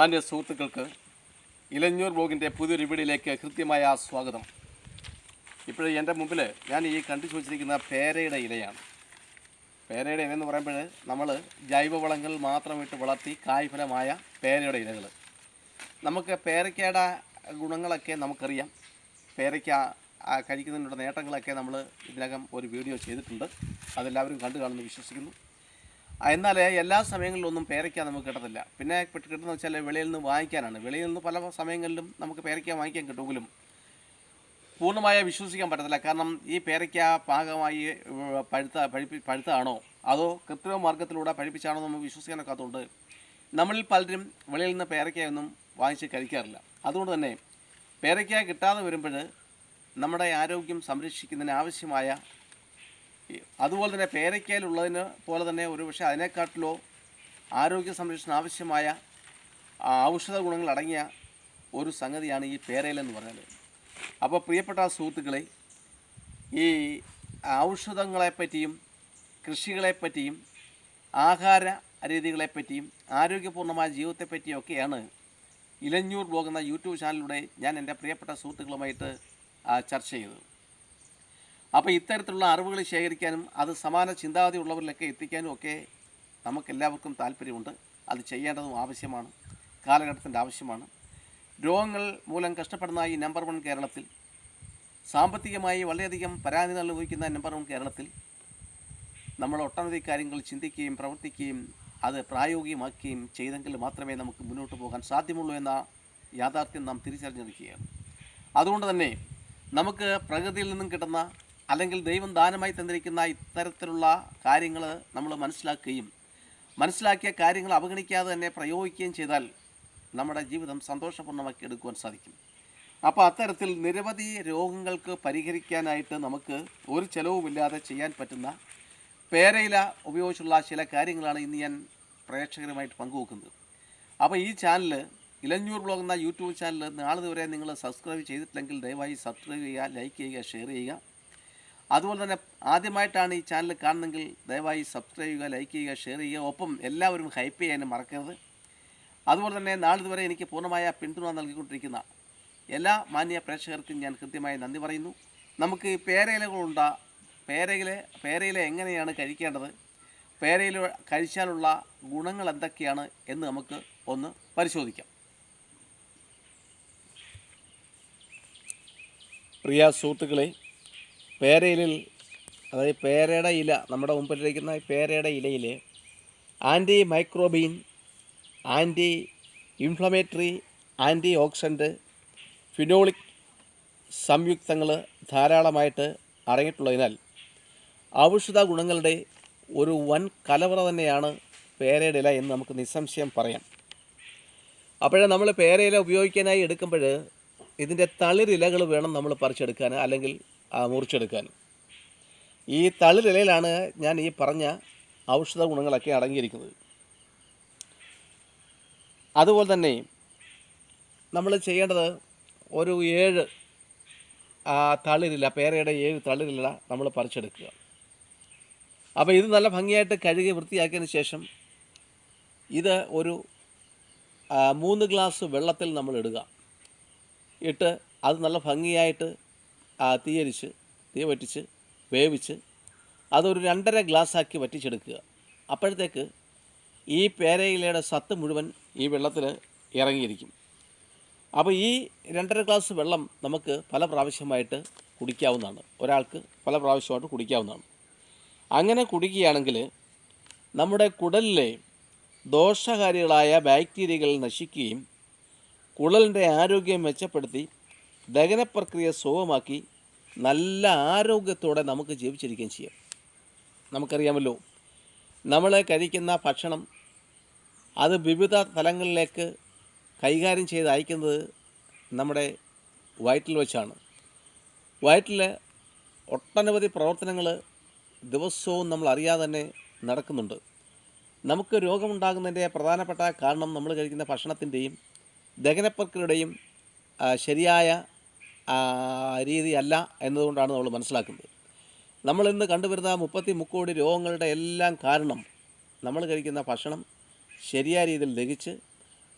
മാന്യ സുഹൃത്തുക്കൾക്ക് ഇലഞ്ഞൂർ ബ്ലോഗിന്റെ പുതിയൊരു വീടിലേക്ക് കൃത്യമായ സ്വാഗതം. ഇപ്പോൾ എന്റെ മുമ്പിൽ ഞാൻ ഈ കണ്ടു ചോദിച്ചിരിക്കുന്ന പേരയുടെ ഇലയാണ്. പേരയുടെ ഇല എന്ന് പറയുമ്പോൾ നമ്മൾ ജൈവവളങ്ങൾ മാത്രമിട്ട് വളർത്തി കായ്ഫലമായ പേരയുടെ ഇലകൾ നമുക്ക് പേരയ്ക്കയുടെ ഗുണങ്ങളൊക്കെ നമുക്കറിയാം. പേരയ്ക്ക കഴിക്കുന്നതിനുള്ള നേട്ടങ്ങളൊക്കെ നമ്മൾ ഇതിനകം ഒരു വീഡിയോ ചെയ്തിട്ടുണ്ട്. അതെല്ലാവരും കണ്ടു കാണുമെന്ന് വിശ്വസിക്കുന്നു. എന്നാൽ എല്ലാ സമയങ്ങളിലും ഒന്നും പേരയ്ക്ക നമുക്ക് കിട്ടത്തില്ല. പിന്നെ കിട്ടുന്ന കിട്ടുന്നത് വെച്ചാൽ വെളിയിൽ നിന്ന് വാങ്ങിക്കാനാണ്. വെളിയിൽ നിന്ന് പല സമയങ്ങളിലും നമുക്ക് പേരയ്ക്ക വാങ്ങിക്കാൻ കിട്ടുമെങ്കിലും പൂർണമായി വിശ്വസിക്കാൻ പറ്റത്തില്ല. കാരണം ഈ പേരയ്ക്ക പാകമായി പഴുത്ത പഴുപ്പി പഴുത്താണോ? അതോ കൃത്രിമ മാർഗത്തിലൂടെ പഴുപ്പിച്ചാണോ നമുക്ക് വിശ്വസിക്കാനൊക്കാത്തതുകൊണ്ട് നമ്മളിൽ പലരും വെളിയിൽ നിന്ന് പേരയ്ക്കയൊന്നും വാങ്ങിച്ച് കഴിക്കാറില്ല. അതുകൊണ്ട് തന്നെ പേരയ്ക്ക കിട്ടാതെ വരുമ്പോൾ നമ്മുടെ ആരോഗ്യം സംരക്ഷിക്കുന്നതിന് ആവശ്യമായ അതുപോലെ തന്നെ പേരയ്ക്കയിലുള്ളതിന് പോലെ തന്നെ ഒരുപക്ഷെ അതിനെക്കാട്ടിലോ ആരോഗ്യ സംരക്ഷണം ആവശ്യമായ ഔഷധ ഗുണങ്ങൾ അടങ്ങിയ ഒരു സംഗതിയാണ് ഈ പേരയിലെന്ന് പറഞ്ഞാൽ അപ്പോൾ പ്രിയപ്പെട്ട സുഹൃത്തുക്കളെ ഈ ഔഷധങ്ങളെപ്പറ്റിയും കൃഷികളെപ്പറ്റിയും ആഹാര രീതികളെപ്പറ്റിയും ആരോഗ്യപൂർണമായ ജീവിതത്തെപ്പറ്റിയൊക്കെയാണ് ഇലഞ്ഞൂർ ബ്ലോഗ് എന്ന യൂട്യൂബ് ചാനലിലൂടെ ഞാൻ എന്റെ പ്രിയപ്പെട്ട സുഹൃത്തുക്കളുമായിട്ട് ചർച്ച ചെയ്തത്. അപ്പോൾ ഇത്തരത്തിലുള്ള അറിവുകൾ ശേഖരിക്കാനും അത് സമാന ചിന്താഗതി ഉള്ളവരിലൊക്കെ എത്തിക്കാനും ഒക്കെ നമുക്കെല്ലാവർക്കും താല്പര്യമുണ്ട്. അത് ചെയ്യേണ്ടതും ആവശ്യമാണ്. കാലഘട്ടത്തിന്റെ ആവശ്യമാണ്. രോഗങ്ങൾ മൂലം കഷ്ടപ്പെടുന്ന ഈ നമ്പർ വൺ കേരളത്തിൽ സാമ്പത്തികമായി വളരെയധികം പരാതി അനുഭവിക്കുന്ന നമ്പർ വൺ കേരളത്തിൽ നമ്മൾ ഒട്ടനവധി കാര്യങ്ങൾ ചിന്തിക്കുകയും പ്രവർത്തിക്കുകയും അത് പ്രായോഗികമാക്കുകയും ചെയ്തെങ്കിൽ മാത്രമേ നമുക്ക് മുന്നോട്ട് പോകാൻ സാധ്യമുള്ളൂ എന്ന യാഥാർത്ഥ്യം നാം തിരിച്ചറിഞ്ഞിരിക്കുകയാണ്. അതുകൊണ്ട് തന്നെ നമുക്ക് പ്രകൃതിയിൽ നിന്നും കിട്ടുന്ന അല്ലെങ്കിൽ ദൈവം ദാനമായി തന്നിരിക്കുന്ന ഇത്തരത്തിലുള്ള കാര്യങ്ങൾ നമ്മൾ മനസ്സിലാക്കുകയും മനസ്സിലാക്കിയ കാര്യങ്ങൾ അവഗണിക്കാതെ തന്നെ പ്രയോഗിക്കുകയും ചെയ്താൽ നമ്മുടെ ജീവിതം സന്തോഷപൂർണമാക്കി എടുക്കുവാൻ സാധിക്കും. അപ്പോൾ അത്തരത്തിൽ നിരവധി രോഗങ്ങൾക്ക് പരിഹരിക്കാനായിട്ട് നമുക്ക് ഒരു ചിലവുമില്ലാതെ ചെയ്യാൻ പറ്റുന്ന പേരയില ഉപയോഗിച്ചുള്ള ചില കാര്യങ്ങളാണ് ഇന്ന് ഞാൻ പ്രേക്ഷകരുമായിട്ട് പങ്കുവെക്കുന്നത്. അപ്പോൾ ഈ ചാനൽ ഇലഞ്ഞൂർ ബ്ലോഗ് എന്ന യൂട്യൂബ് ചാനൽ നാളെ വരെ നിങ്ങൾ സബ്സ്ക്രൈബ് ചെയ്തിട്ടില്ലെങ്കിൽ ദയവായി സബ്സ്ക്രൈബ് ചെയ്യുക ലൈക്ക് ചെയ്യുക ഷെയർ ചെയ്യുക. അതുപോലെ തന്നെ ആദ്യമായിട്ടാണ് ഈ ചാനൽ കാണുന്നെങ്കിൽ ദയവായി സബ്സ്ക്രൈബ് ചെയ്യുക ലൈക്ക് ചെയ്യുക ഷെയർ ചെയ്യുക. ഒപ്പം എല്ലാവരും ഹൈപ്പ് ചെയ്യാനും മറക്കരുത്. അതുപോലെ തന്നെ നാളിതുവരെ എനിക്ക് പൂർണമായ പിന്തുണ നൽകിക്കൊണ്ടിരിക്കുന്ന എല്ലാ മാന്യ പ്രേക്ഷകർക്കും ഞാൻ കൃത്യമായി നന്ദി പറയുന്നു. നമുക്ക് പേരയിലകളുണ്ട പേരയിലെ പേരയില എങ്ങനെയാണ് കഴിക്കേണ്ടത്? പേരയിൽ കഴിച്ചാലുള്ള ഗുണങ്ങൾ എന്തൊക്കെയാണ് എന്ന് നമുക്ക് ഒന്ന് പരിശോധിക്കാം. പ്രിയ സുഹൃത്തുക്കളെ പേരയിലിൽ അതായത് പേരയുടെ ഇല നമ്മുടെ മുമ്പിലിരിക്കുന്ന പേരയുടെ ഇലയിൽ anti microbial anti inflammatory anti oxidant phenolic സംയുക്തങ്ങൾ ധാരാളമായിട്ട് അടങ്ങിയിട്ടുള്ളതിനാൽ ഔഷധ ഗുണങ്ങളുടെ ഒരു വൻ കലവറ തന്നെയാണ് പേരയുടെ ഇല എന്ന് നമുക്ക് നിസ്സംശയം പറയാം. അപ്പോഴേ നമ്മൾ പേരയില ഉപയോഗിക്കാനായി എടുക്കുമ്പോൾ ഇതിന്റെ തളിരിലകൾ വേണം നമ്മൾ പറിച്ചെടുക്കാൻ അല്ലെങ്കിൽ ആ, മുറിച്ചെടുക്കാൻ. ഈ തളിരിലയിലാണ് ഞാൻ ഈ പറഞ്ഞ ഔഷധ ഗുണങ്ങളൊക്കെ അടങ്ങിയിരിക്കുന്നത്. അതുപോലെ തന്നെ നമ്മൾ ചെയ്യേണ്ടത് ഒരു ഏഴ് തളിരില പേരയുടെ ഏഴ് തളിരില നമ്മൾ പറിച്ചെടുക്കുക. അപ്പോൾ ഇത് നല്ല ഭംഗിയായിട്ട് കഴുകി വൃത്തിയാക്കിയതിന് ശേഷം ഇത് ഒരു മൂന്ന് ഗ്ലാസ് വെള്ളത്തിൽ നമ്മൾ ഇടുക. ഇട്ട് അത് നല്ല ഭംഗിയായിട്ട് തീയരിച്ച് തീ വറ്റിച്ച് വേവിച്ച് അതൊരു രണ്ടര ഗ്ലാസ്സാക്കി വറ്റിച്ചെടുക്കുക. അപ്പോഴത്തേക്ക് ഈ പേരയിലയുടെ സത്ത് മുഴുവൻ ഈ വെള്ളത്തിൽ ഇറങ്ങിയിരിക്കും. അപ്പോൾ ഈ രണ്ടര ഗ്ലാസ് വെള്ളം നമുക്ക് പല പ്രാവശ്യമായിട്ട് കുടിക്കാവുന്നതാണ്. ഒരാൾക്ക് പല പ്രാവശ്യമായിട്ട് കുടിക്കാവുന്നതാണ്. അങ്ങനെ കുടിക്കുകയാണെങ്കിൽ നമ്മുടെ കുടലിലെ ദോഷകാരികളായ ബാക്ടീരിയകൾ നശിക്കുകയും കുടലിന്റെ ആരോഗ്യം മെച്ചപ്പെടുത്തി ദഹന പ്രക്രിയ സുഖമാക്കി നല്ല ആരോഗ്യത്തോടെ നമുക്ക് ജീവിച്ചിരിക്കുകയും ചെയ്യാം. നമുക്കറിയാമല്ലോ നമ്മൾ കഴിക്കുന്ന ഭക്ഷണം അത് വിവിധ തലങ്ങളിലേക്ക് കൈകാര്യം ചെയ്ത് അയക്കുന്നത് നമ്മുടെ വയറ്റിൽ വെച്ചാണ്. വയറ്റിൽ ഒട്ടനവധി പ്രവർത്തനങ്ങൾ ദിവസവും നമ്മൾ അറിയാതെ തന്നെ നടക്കുന്നുണ്ട്. നമുക്ക് രോഗമുണ്ടാകുന്നതിന്റെ പ്രധാനപ്പെട്ട കാരണം നമ്മൾ കഴിക്കുന്ന ഭക്ഷണത്തിന്റെയും ദഹനപ്രക്രിയയുടെയും ശരിയായ രീതിയല്ല എന്നതുകൊണ്ടാണ് നമ്മൾ മനസ്സിലാക്കുന്നത്. നമ്മളിന്ന് കണ്ടുവരുന്ന മുപ്പത്തി മുക്കോടി രോഗങ്ങളുടെ എല്ലാം കാരണം നമ്മൾ കഴിക്കുന്ന ഭക്ഷണം ശരിയായ രീതിയിൽ ദഹിച്ച്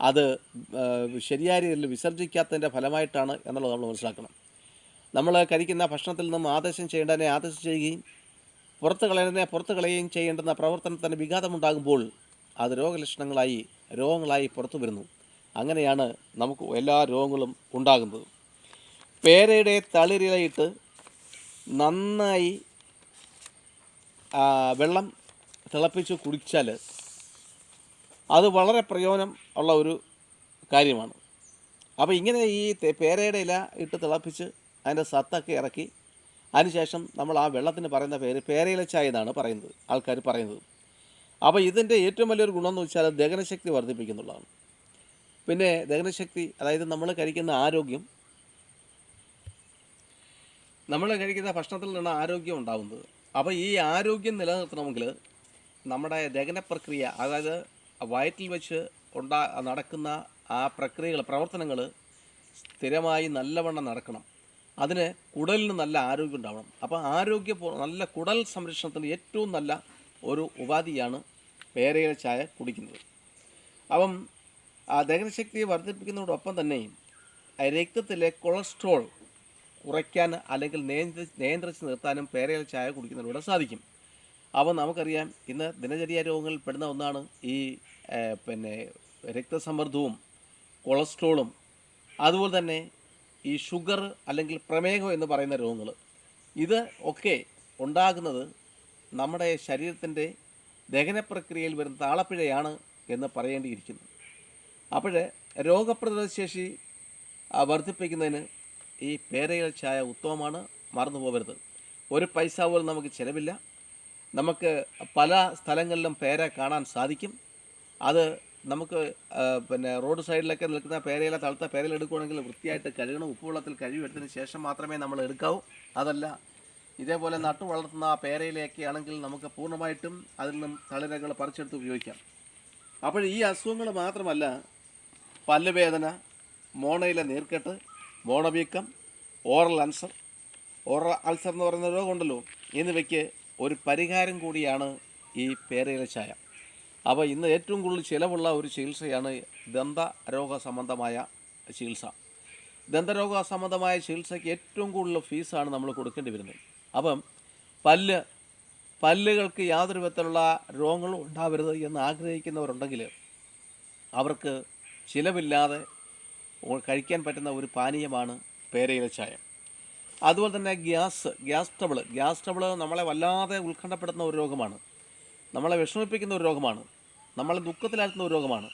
അത് ശരിയായ രീതിയിൽ വിസർജിക്കാത്തതിന്റെ ഫലമായിട്ടാണ് എന്നുള്ളത് നമ്മൾ മനസ്സിലാക്കണം. നമ്മൾ കഴിക്കുന്ന ഭക്ഷണത്തിൽ നിന്നും ആദേശം ചെയ്യേണ്ടതിനെ ആദേശം ചെയ്യുകയും പുറത്ത് കളയുന്നതിനെ പുറത്ത് കളയുകയും ചെയ്യേണ്ടുന്ന പ്രവർത്തനത്തിന് വിഘാതമുണ്ടാകുമ്പോൾ അത് രോഗലക്ഷണങ്ങളായി രോഗങ്ങളായി പുറത്തു വരുന്നു അങ്ങനെയാണ് നമുക്ക് എല്ലാ രോഗങ്ങളും ഉണ്ടാകുന്നത്. പേരയുടെ തളിരിലയിട്ട് നന്നായി വെള്ളം തിളപ്പിച്ച് കുടിച്ചാൽ അത് വളരെ പ്രയോജനം ഉള്ള ഒരു കാര്യമാണ്. അപ്പോൾ ഇങ്ങനെ ഈ പേരയുടെ ഇല ഇട്ട് തിളപ്പിച്ച് അതിന്റെ സത്തൊക്കെ ഇറക്കി അതിനുശേഷം നമ്മൾ ആ വെള്ളത്തിന് പറയുന്ന പേര് പേരയില ചായ എന്നാണ് പറയുന്നത് ആൾക്കാർ പറയുന്നത്. അപ്പോൾ ഇതിന്റെ ഏറ്റവും വലിയൊരു ഗുണമെന്ന് വെച്ചാൽ ദഹനശക്തി വർദ്ധിപ്പിക്കുന്നുള്ളതാണ്. പിന്നെ ദഹനശക്തി അതായത് നമ്മൾ കഴിക്കുന്ന ആരോഗ്യം നമ്മൾ കഴിക്കുന്ന ഭക്ഷണത്തിൽ നിന്ന് ആരോഗ്യം ഉണ്ടാകുന്നത് അപ്പോൾ ഈ ആരോഗ്യം നിലനിർത്തണമെങ്കിൽ നമ്മുടെ ദഹന പ്രക്രിയ അതായത് വയറ്റിൽ വെച്ച് ഉണ്ടാ നടക്കുന്ന ആ പ്രക്രിയകൾ പ്രവർത്തനങ്ങൾ സ്ഥിരമായി നല്ലവണ്ണം നടക്കണം. അതിന് കുടലിന് നല്ല ആരോഗ്യം ഉണ്ടാവണം. അപ്പോൾ ആരോഗ്യ നല്ല കുടൽ സംരക്ഷണത്തിന് ഏറ്റവും നല്ല ഒരു ഉപാധിയാണ് പേരയില ചായ കുടിക്കുന്നത്. അപ്പം ആ ദഹനശക്തിയെ വർദ്ധിപ്പിക്കുന്നതോടൊപ്പം തന്നെ രക്തത്തിലെ കൊളസ്ട്രോൾ കുറയ്ക്കാൻ അല്ലെങ്കിൽ നിയന്ത്രി നിയന്ത്രിച്ച് നിർത്താനും പേരയില ചായ കുടിക്കുന്നതിലൂടെ സാധിക്കും. അപ്പോൾ നമുക്കറിയാം ഇന്ന് ദിനചര്യ രോഗങ്ങളിൽ പെടുന്ന ഒന്നാണ് ഈ പിന്നെ രക്തസമ്മർദ്ദവും കൊളസ്ട്രോളും അതുപോലെ തന്നെ ഈ ഷുഗർ അല്ലെങ്കിൽ പ്രമേഹം എന്ന് പറയുന്ന രോഗങ്ങൾ. ഇത് ഒക്കെ ഉണ്ടാകുന്നത് നമ്മുടെ ശരീരത്തിന്റെ ദഹന പ്രക്രിയയിൽ വരുന്ന താളപ്പിഴയാണ് എന്ന് പറയേണ്ടിയിരിക്കുന്നു. അപ്പോൾ രോഗപ്രതിരോധ ശേഷി വർദ്ധിപ്പിക്കുന്നതിന് ഈ പേരയിൽ ചായ ഉത്തമമാണ് മറന്നു പോകരുത്. ഒരു പൈസ പോലും നമുക്ക് ചിലവില്ല. നമുക്ക് പല സ്ഥലങ്ങളിലും പേര കാണാൻ സാധിക്കും. അത് നമുക്ക് പിന്നെ റോഡ് സൈഡിലൊക്കെ നിൽക്കുന്ന പേരയില തളുത്ത പേരയിൽ എടുക്കുകയാണെങ്കിൽ വൃത്തിയായിട്ട് കഴുകണം. ഉപ്പുവെള്ളത്തിൽ കഴുകിയെടുത്തതിന് ശേഷം മാത്രമേ നമ്മൾ എടുക്കാവൂ. അതല്ല ഇതേപോലെ നട്ടു വളർത്തുന്ന ആ പേരയിലൊക്കെ ആണെങ്കിൽ നമുക്ക് പൂർണമായിട്ടും അതിൽ നിന്നും തളിരകൾ പറിച്ചെടുത്ത് ഉപയോഗിക്കാം. അപ്പോൾ ഈ അസുഖങ്ങൾ മാത്രമല്ല പല്ലുവേദന മോണയിലെ നീർക്കെട്ട് മോണവീക്കം ഓറൽ അൾസർ ഓറൽ അൾസർ എന്ന് പറയുന്ന രോഗമുണ്ടല്ലോ എന്നിവയ്ക്ക് ഒരു പരിഹാരം കൂടിയാണ് ഈ പേരയില ചായ. അപ്പോൾ ഇന്ന് ഏറ്റവും കൂടുതൽ ചിലവുള്ള ഒരു ചികിത്സയാണ് ദന്ത രോഗ സംബന്ധമായ ചികിത്സ. ദന്തരോഗ സംബന്ധമായ ചികിത്സയ്ക്ക് ഏറ്റവും കൂടുതൽ ഫീസാണ് നമ്മൾ കൊടുക്കേണ്ടി വരുന്നത്. അപ്പം പല്ല് പല്ലുകൾക്ക് യാതൊരു വിധത്തിലുള്ള രോഗങ്ങളും ഉണ്ടാവരുത് എന്ന് ആഗ്രഹിക്കുന്നവരുണ്ടെങ്കിൽ അവർക്ക് ചിലവില്ലാതെ കഴിക്കാൻ പറ്റുന്ന ഒരു പാനീയമാണ് പേരയില ചായ. അതുപോലെ തന്നെ gas gas trouble gas trouble നമ്മളെ വല്ലാതെ ഉത്കണ്ഠപ്പെടുത്തുന്ന ഒരു രോഗമാണ്. നമ്മളെ വിഷമിപ്പിക്കുന്ന ഒരു രോഗമാണ്. നമ്മളെ ദുഃഖത്തിലാക്കുന്ന ഒരു രോഗമാണ്.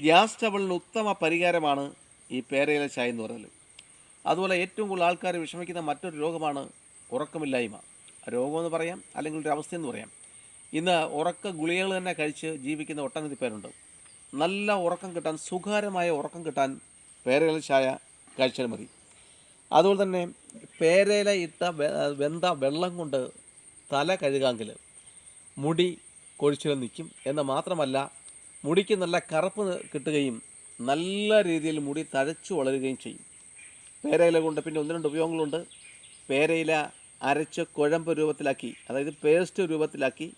ഗ്യാസ് ട്രബിളിന് ഉത്തമ പരിഹാരമാണ് ഈ പേരയില ചായ എന്ന് പറയുന്നത് അതുപോലെ ഏറ്റവും കൂടുതൽ ആൾക്കാർ വിഷമിക്കുന്ന മറ്റൊരു രോഗമാണ് ഉറക്കമില്ലായ്മ. രോഗമെന്ന് പറയാം അല്ലെങ്കിൽ ഒരു അവസ്ഥയെന്ന് പറയാം. ഇന്ന് ഉറക്ക ഗുളികകൾ തന്നെ കഴിച്ച് ജീവിക്കുന്ന ഒട്ടനവധി പേരുണ്ട്. നല്ല ഉറക്കം കിട്ടാൻ സുഖകരമായ ഉറക്കം കിട്ടാൻ പേരയില ചായ കഴിച്ചാൽ മതി. അതുപോലെ തന്നെ പേരയില ഇട്ട വെന്ത വെള്ളം കൊണ്ട് തല കഴുകാമെങ്കിൽ മുടി കൊഴിച്ചിൽ നിൽക്കും. എന്ന് മാത്രമല്ല മുടിക്ക് നല്ല കറുപ്പ് കിട്ടുകയും നല്ല രീതിയിൽ മുടി തഴച്ചു വളരുകയും ചെയ്യും. പേരയില കൊണ്ട് പിന്നെ ഒന്ന് രണ്ട് ഉപയോഗങ്ങളുണ്ട്. പേരയില അരച്ച് കുഴമ്പ് രൂപത്തിലാക്കി അതായത് പേസ്റ്റ് രൂപത്തിലാക്കി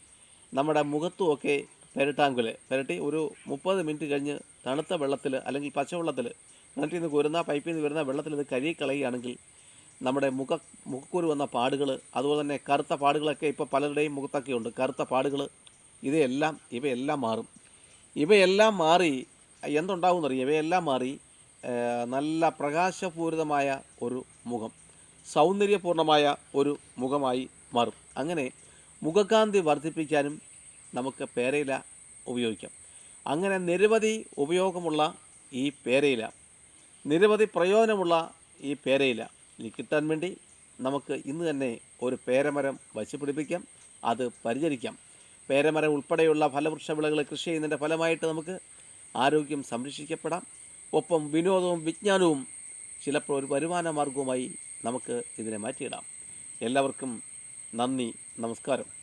നമ്മുടെ മുഖത്തുമൊക്കെ പെരട്ടാങ്കിൽ പെരട്ടി ഒരു മുപ്പത് മിനിറ്റ് കഴിഞ്ഞ് തണുത്ത വെള്ളത്തിൽ അല്ലെങ്കിൽ പച്ചവെള്ളത്തിൽ കിണറ്റിൽ നിന്ന് കോരുന്ന പൈപ്പിൽ നിന്ന് വരുന്ന വെള്ളത്തിൽ ഇത് കഴുകി കളയുകയാണെങ്കിൽ നമ്മുടെ മുഖ മുഖക്കുരു വന്ന പാടുകൾ അതുപോലെ തന്നെ കറുത്ത പാടുകളൊക്കെ ഇപ്പോൾ പലരുടെയും മുഖത്തൊക്കെ ഉണ്ട്. കറുത്ത പാടുകൾ ഇവയെല്ലാം ഇവയെല്ലാം മാറും. ഇവയെല്ലാം മാറി എന്തുണ്ടാകുമെന്നറിയാം ഇവയെല്ലാം മാറി നല്ല പ്രകാശപൂരിതമായ ഒരു മുഖം സൗന്ദര്യപൂർണമായ ഒരു മുഖമായി മാറും. അങ്ങനെ മുഖകാന്തി വർദ്ധിപ്പിക്കാനും നമുക്ക് പേരയില ഉപയോഗിക്കാം. അങ്ങനെ നിരവധി ഉപയോഗമുള്ള ഈ പേരയില നിരവധി പ്രയോജനമുള്ള ഈ പേരയില ഇനി കിട്ടാൻ വേണ്ടി നമുക്ക് ഇന്ന് തന്നെ ഒരു പേരമരം വച്ച് പിടിപ്പിക്കാം അത് പരിചരിക്കാം. പേരമരം ഉൾപ്പെടെയുള്ള ഫലവൃക്ഷ വിളകൾ കൃഷി ചെയ്യുന്നതിന്റെ ഫലമായിട്ട് നമുക്ക് ആരോഗ്യം സംരക്ഷിക്കപ്പെടാം. ഒപ്പം വിനോദവും വിജ്ഞാനവും ചിലപ്പോൾ ഒരു വരുമാന മാർഗവുമായി നമുക്ക് ഇതിനെ മാറ്റിയിടാം. എല്ലാവർക്കും നന്ദി നമസ്കാരം.